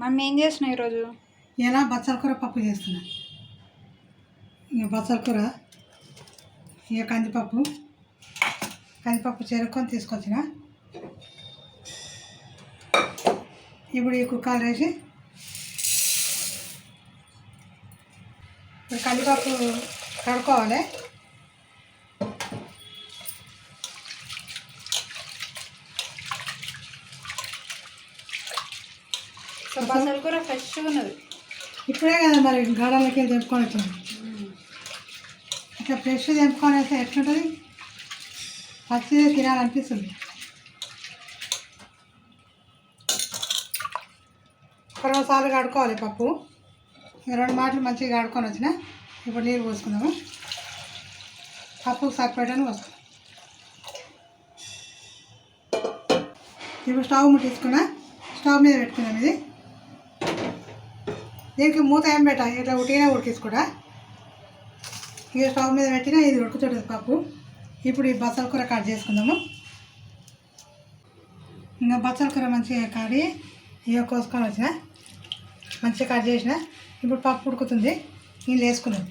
మనం ఏం చేసినావు ఈరోజు? ఇలా బచ్చల కూర పప్పు చేస్తున్నా. ఇక బచ్చల కూర ఇక కందిపప్పు. కందిపప్పు చెరుక్కొని తీసుకొచ్చిన. ఇప్పుడు ఈ కుక్కలు వేసి ఇప్పుడు కందిపప్పు కడుక్కోవాలి. బసలు కూర ఫ్రెష్గా ఉన్నది ఇప్పుడే కదా మరి గాడాలకి వెళ్ళి తెంపుకొని వచ్చాను? ఇట్లా ఫ్రెష్ తెంపుకొని వేస్తే ఎట్లుంటుంది? పచ్చిదే తినాలనిపిస్తుంది. సార్లు కడుక్కోవాలి పప్పు. రెండు మాటలు మంచిగా కడుక్కొని వచ్చిన ఇప్పుడు నీళ్ళు పోసుకుందాము. పప్పుకు సరిపడని పోసుకుందాం. ఇప్పుడు స్టవ్ ముట్టించుకున్నా. స్టవ్ మీద పెట్టుకుందాం ఇది. దీనికి మూత ఏం పెట్ట? ఇట్లా ఉట్టిగానే ఉడికించుకోడా? ఇక స్టవ్ మీద పెట్టినా ఇది ఉడుకుతుంటుంది పప్పు. ఇప్పుడు ఈ బచ్చల కూర కట్ చేసుకుందాము. ఇంకా బచ్చల కూర మంచిగా కాడి ఇక కోసుకొని వచ్చిన మంచిగా కట్ చేసిన. ఇప్పుడు పప్పు ఉడుకుతుంది. నీళ్ళు వేసుకున్నాను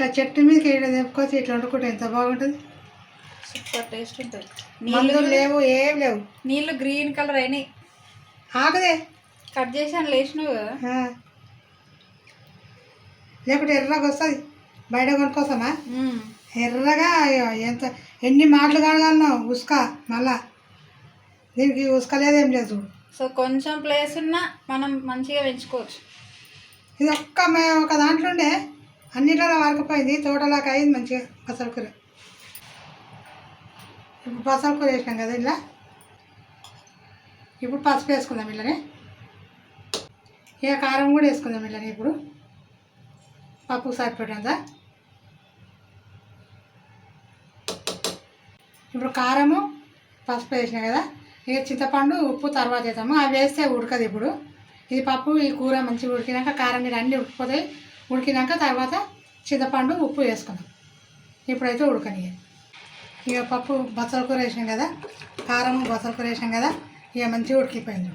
ఇట్లా చెట్టు మీదకి వేయడం తెప్పుకొచ్చి ఇట్లా వండుకుంటే ఎంత బాగుంటుంది? సూపర్ టేస్ట్ ఉంటుంది. నీళ్ళు లేవు ఏం లేవు. నీళ్ళు గ్రీన్ కలర్ అయినాయి. ఆగదే. కట్ చేసి అని లేచినావు. లేకుంటే ఎర్రగా వస్తుంది. బయట కొనుక్కోసామా. ఎర్రగా అయ్యో, ఎంత ఎన్ని మాటలు కడగలను ఉసుక మళ్ళా. దీనికి ఉసుక లేదేం లేదు సో కొంచెం ప్లేస్ ఉన్నా మనం మంచిగా పెంచుకోవచ్చు. ఇది ఒక్క ఒక దాంట్లో ఉండే అన్నిట్లలో వరకపోయింది తోటలాగా అయింది మంచిగా బసల కూర. ఇప్పుడు బసల కూర వేసినాం కదా ఇలా ఇప్పుడు పసుపు వేసుకుందాం ఇళ్ళని ఇక కారం కూడా వేసుకుందాం ఇళ్ళని ఇప్పుడు. పప్పు సరిపడంతా ఇప్పుడు కారము పసుపు వేసినా కదా. ఇక చింతపండు ఉప్పు తర్వాత వేద్దాము. అవి వేస్తే ఉడకదు ఇప్పుడు. ఇది పప్పు ఈ కూర మంచిగా ఉడికినాక కారం నీళ్ళు అన్నీ ఉడికిపోతాయి. ఉడికినాక తర్వాత చింతపండు ఉప్పు వేసుకున్నాం. ఇప్పుడైతే ఉడకని ఇక పప్పు బచ్చల కూర వేసాం కదా కారం బచ్చల కూర వేసాం కదా ఇక మంచిగా ఉడికిపోయింది.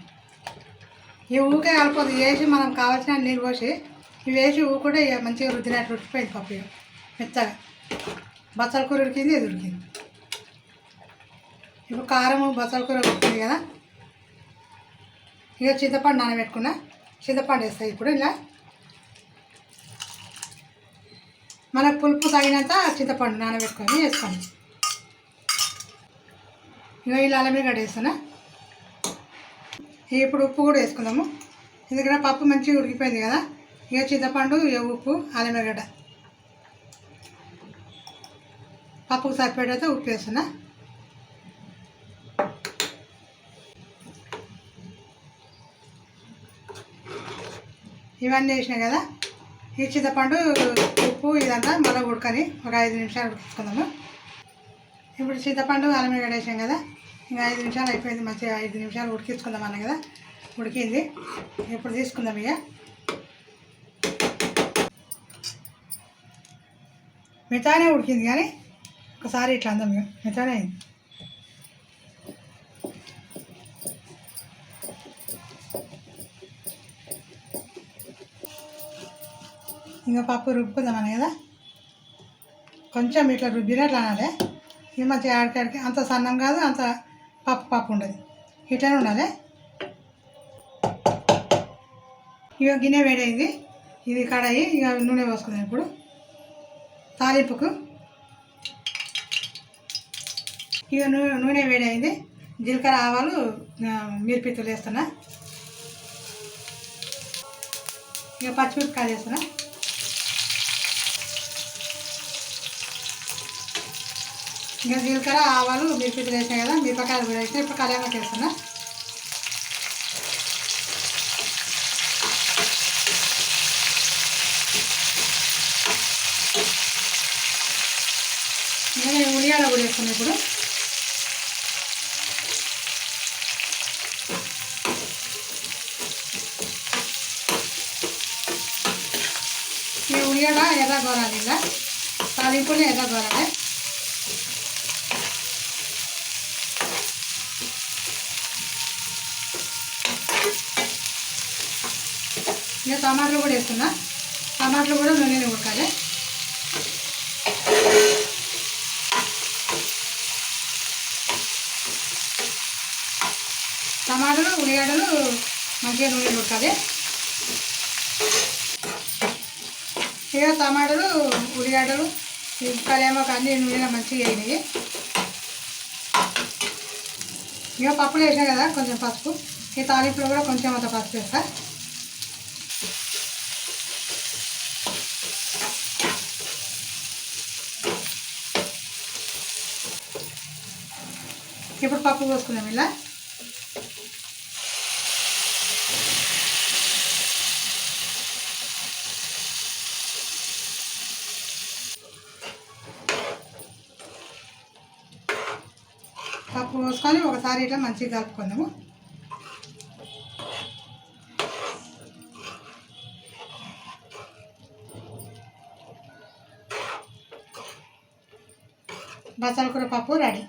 ఈ ఊకే కలిపోదు వేసి మనం కావాల్సిన నీళ్ళు పోసి ఇవి వేసి ఊ కూడా ఇక మంచిగా రుద్దినట్టు ఉడికిపోయింది పప్పు ఇక మెత్తగా. బచ్చల కూర ఉడికింది ఇది ఉడికింది. ఇప్పుడు కారము బచ్చల కూర ఉడికింది కదా ఇక చింతపండు నానబెట్టుకున్నా. చింతపండు వేస్తాయి ఇప్పుడు ఇలా మనకు పులుపు తగినంత చింతపండు నానబెట్టుకొని వేసుకోండి. ఇక ఇలా అల్లమిగడ్డ వేస్తున్నా ఇప్పుడు ఉప్పు కూడా వేసుకుందాము. ఎందుకంటే పప్పు మంచిగా ఉడికిపోయింది కదా. ఇక చింతపండు ఇక ఉప్పు అల్లమిగడ్డ పప్పుకు సరిపడైతే ఉప్పు వేస్తున్నా. ఇవన్నీ వేసినాయి కదా. ఈ చింతపండు ఉప్పు ఇదంతా మళ్ళీ ఉడకని ఒక ఐదు నిమిషాలు ఉడికించుకుందాము ఇప్పుడు చింతపండు అల్లం వేసాం కదా ఇంకా ఐదు నిమిషాలు అయిపోయింది మంచిగా ఐదు నిమిషాలు ఉడికించుకుందాం అన్న కదా ఉడికింది. ఇప్పుడు తీసుకుందాం ఇక. మిగతానే ఉడికింది కానీ ఒకసారి ఇట్లా అందాం ఇక. మిగతానే అయింది. ఇంకా పప్పు రుబ్బుకుందామని కదా? కొంచెం ఇట్లా రుబ్బినట్లు అనాలి. ఈ మంచిగా ఆడికాడికి అంత సన్నం కాదు అంత పప్పు పప్పు ఉండదు. ఇట్లనే ఉండాలి? ఇక గిన్నె వేడైంది. ఇది కడాయి ఇక నూనె పోసుకుందాం ఇప్పుడు. తాలింపుకు. ఇక నూనె నూనె వేడైంది. జీలకర్ర ఆవాలు మిరపిత్తులు వేస్తున్నా. ఇక పచ్చిమిరపకాయలు వేస్తున్నా. ఇంకా జీలకర్ర ఆవాలు మిరపకాయలు వేసినాయి కదా మిరపకాయలు కూడా వేస్తే ఇప్పుడు కళ్యాణకి వేస్తున్నా. ఇంకా ఉల్లిగడ్డ కూడా వేసుకున్నాం ఇప్పుడు. ఈ ఉల్లిగడ్డ ఎర్రగోరాలి ఇలా. తాలింపుని ఎర్రగోరాలి. ఇంకా టమాటాలు కూడా వేస్తున్నా. టమాటాలు కూడా నూనెలో ఉడకాలి. టమాటాలు ఉల్లిగడ్డలు మంచిగా నూనె ఉడకాలి. ఇక టమాటాలు ఉల్లిగడ్డలు ఉడకాలేమో కానీ నూనెలో మంచిగా అయినాయి ఇక పప్పులు వేసినా కదా కొంచెం పసుపు. ఈ తాలింపులో కూడా కొంచెం అంత పసుపు వేస్తా. ఇప్పుడు పప్పు పోసుకున్నాం ఇలా. పప్పు పోసుకొని ఒకసారి ఇట్లా మంచిగా కలుపుకుందాము. బసాల కూర పప్పు రెడీ.